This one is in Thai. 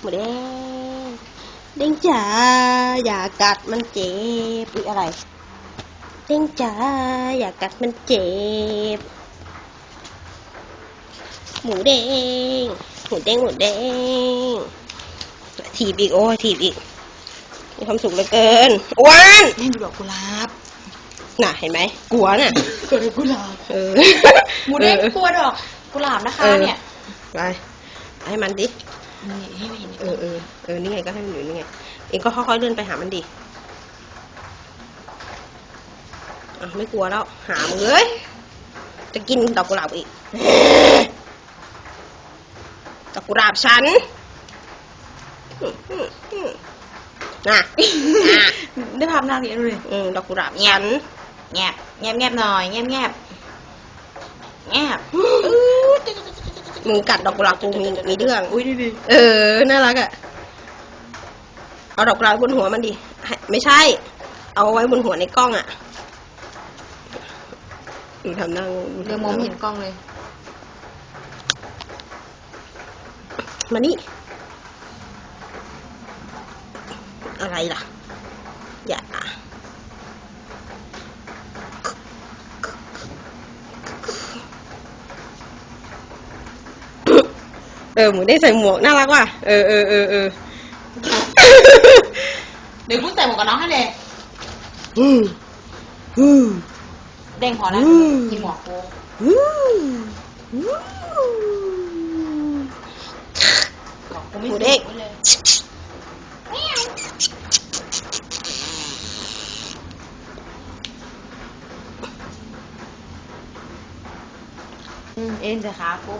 หมูแดงเด้งจ๋าอย่ากัดมันเจ็บอุ๊ยอะไรเด้งจ๋าอย่ากัดมันเจ็บ หมูแดงหมูแดงหมูแดงถีบอีกโอ้ยถีบอีกมีความสุขเหลือเกินอ้วนนี่ดูดอกกุหลาบน่ะเห็นไหมกลัวน่ะตัวดอกกุหลาบเออหมูเด้งออกลัวดอกกุหลาบนะคะเออเนี่ยไปให้มันดิ นี่ให้มันเห็นเออเออเออนี่ไงก็ให้มันอยู่นี่ไง เองก็ค่อยๆเลื่อนไปหามันดิอะไม่กลัวแล้ว หามึงเลยจะกินดอกกุหลาบอีกดอกกุหลาบฉันอืมอืมอืมน่ะอะได้ภาพน่าเรียนดูเลยอืมดอกกุหลาบฉันแงบแงบแงบหน่อยแงบแงบแงบ มึงกัดดอกกุหลาบกูมีมีเรื่อง อุ้ยดูดิเออ น่ารักอะเอาดอกกุหลาบบนหัวมันดิให้ไม่ใช่ เอาไว้บนหัวในกล้องอะดูทำหนั่งเรือมองไม่เห็นกล้องเลย มานี่ อะไรล่ะ อย่า เออหมูได้ใส่หมวกน่ารักว่ะเออเออเออเออเดี๋ยวกูใส่หมวกกันน็อกให้เลยอืมอืม เด้งพอแล้วอืม กินหมวกกูอืมอืมบอกกูไม่หมูเด้งใส่เลยอืมเอ็นจะขากู